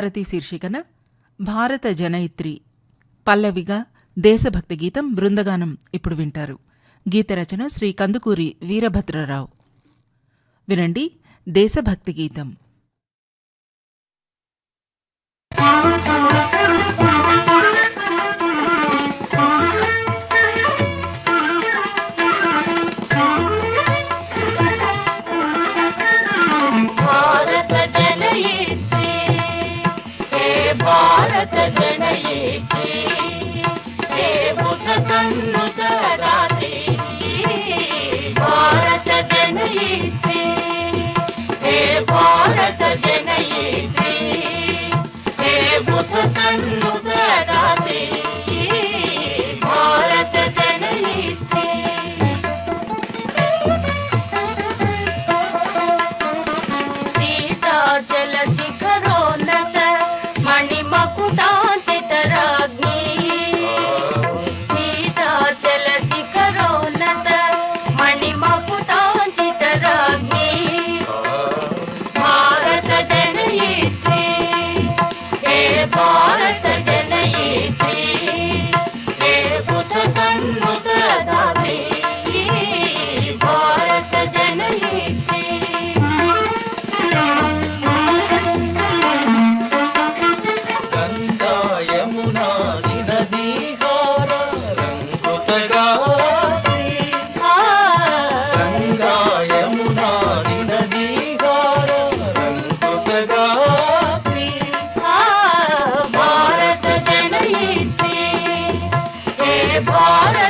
భారతి శీర్షికన భారత జనయిత్రి పల్లవిగా దేశభక్తి గీతం బృందగానం ఇప్పుడు వింటారు. గీతరచన శ్రీ కందుకూరి వీరభద్రరావు. వినండి దేశభక్తి గీతం. भारत बुध बुद्धी भारत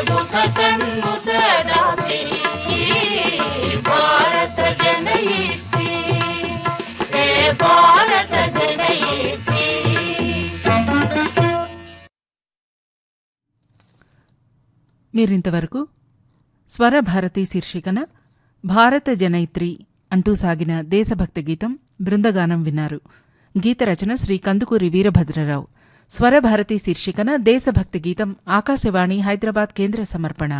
హే బుధ సన్ముత మీరింతవరకు స్వరభారతి శీర్షికన భారత జనయిత్రి అంటూ సాగిన దేశభక్తి గీతం బృందగానం విన్నారు. గీతరచన శ్రీ కందుకూరి వీరభద్రరావు. స్వరభారతి శీర్షికన దేశభక్తి గీతం ఆకాశవాణి హైదరాబాద్ కేంద్ర సమర్పణ